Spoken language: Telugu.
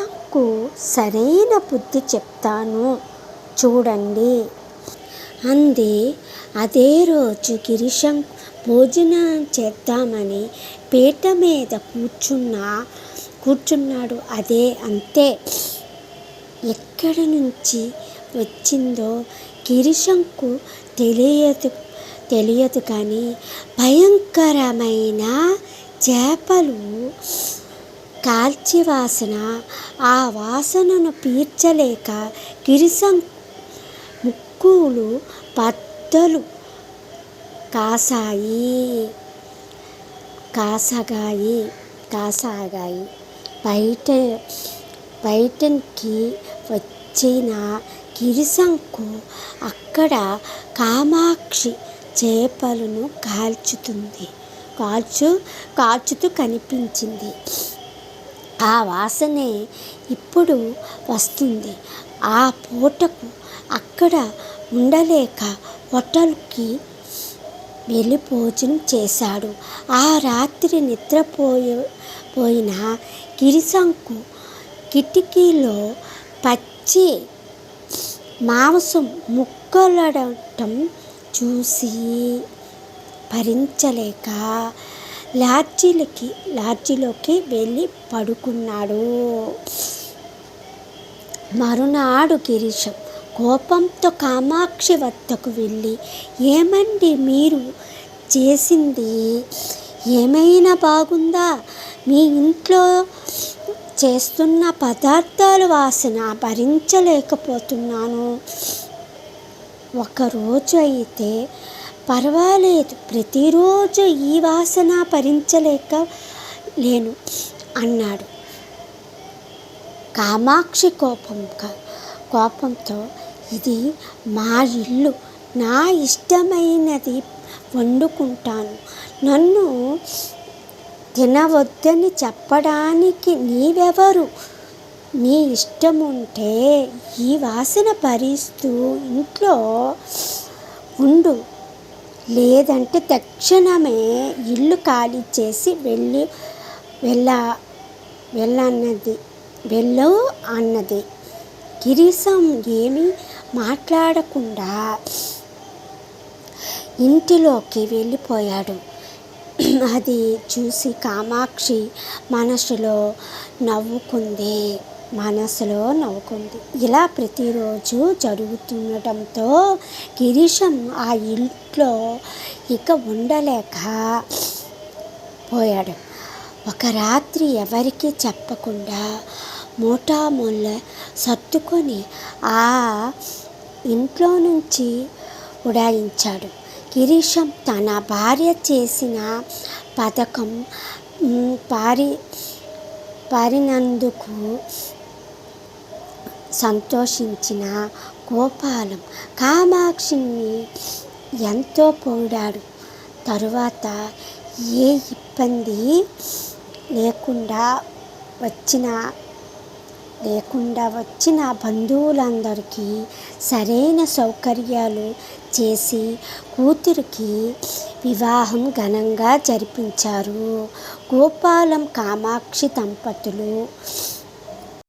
గిరిశంకు సరైన బుద్ధి చెప్తాను. చూడండి. అంది. అదే రోజు గిరిశం భోజనం చేద్దామని పీట మీద కూర్చున్న కూర్చున్నాడు. అదే అంతే. ఎక్కడి నుంచి వచ్చిందో గిరిశంకు తెలియదు తెలియదు కానీ భయంకరమైన చేపలు కాల్చి వాసన ఆ వాసనను పీల్చలేక గిరిసం ముక్కులు బద్దలు కాసాయి. కాసగాయి కాసాగాయి. బయట బయటకి వచ్చిన గిరిసంకు అక్కడ కామాక్షి చేపలను కాల్చుతుంది కాల్చు కాల్చుతూ కనిపించింది. ఆ వాసనే ఇప్పుడు వస్తుంది. ఆ పూటకు అక్కడ ఉండలేక హోటల్కి వెళ్ళి భోజనం చేశాడు. ఆ రాత్రి నిద్రపోయి పోయిన గిరిశంకు కిటికీలో పచ్చి మాంసం ముక్కలడటం చూసి భరించలేక లాడ్జీలకి లాడ్జీలోకి వెళ్ళి పడుకున్నాడు. మరునాడు గిరీశం కోపంతో కామాక్షి వద్దకు వెళ్ళి ఏమండి మీరు చేసింది? ఏమైనా బాగుందా? మీ ఇంట్లో చేస్తున్న పదార్థాల వాసన భరించలేకపోతున్నాను. ఒకరోజు అయితే పర్వాలేదు. ప్రతిరోజు ఈ వాసన భరించలేక లేను అన్నాడు. కామాక్షి కోపం కోపంతో ఇది మా ఇల్లు నా ఇష్టమైనది వండుకుంటాను. నన్ను తినవద్దని చెప్పడానికి నీవెవరు? నీ ఇష్టం ఉంటే ఈ వాసన భరిస్తూ ఇంట్లో ఉండు లేదంటే తక్షణమే ఇల్లు ఖాళీ చేసి వెళ్ళి వెళ్ళ వెళ్ళన్నది వెళ్ళు అన్నది. గిరీశం ఏమీ మాట్లాడకుండా ఇంటిలోకి వెళ్ళిపోయాడు. అది చూసి కామాక్షి మనసులో నవ్వుకుంది. మనసులో నవ్వుకుంది. ఇలా ప్రతిరోజు జరుగుతుండటంతో గిరీశం ఆ ఇంట్లో ఇక ఉండలేక పోయాడు. ఒక రాత్రి ఎవరికి చెప్పకుండా మూటాముళ్ళ సర్దుకొని ఆ ఇంట్లో నుంచి ఉడాయించాడు. గిరీశం తన భార్య చేసిన పథకం పారి పారినందుకు సంతోషించిన గోపాలం కామాక్షిని ఎంతో పొగిడాడు. తరువాత ఏ ఇబ్బంది లేకుండా వచ్చిన లేకుండా వచ్చిన బంధువులందరికీ సరైన సౌకర్యాలు చేసి కూతురికి వివాహం ఘనంగా జరిపించారు. గోపాలం కామాక్షి దంపతులు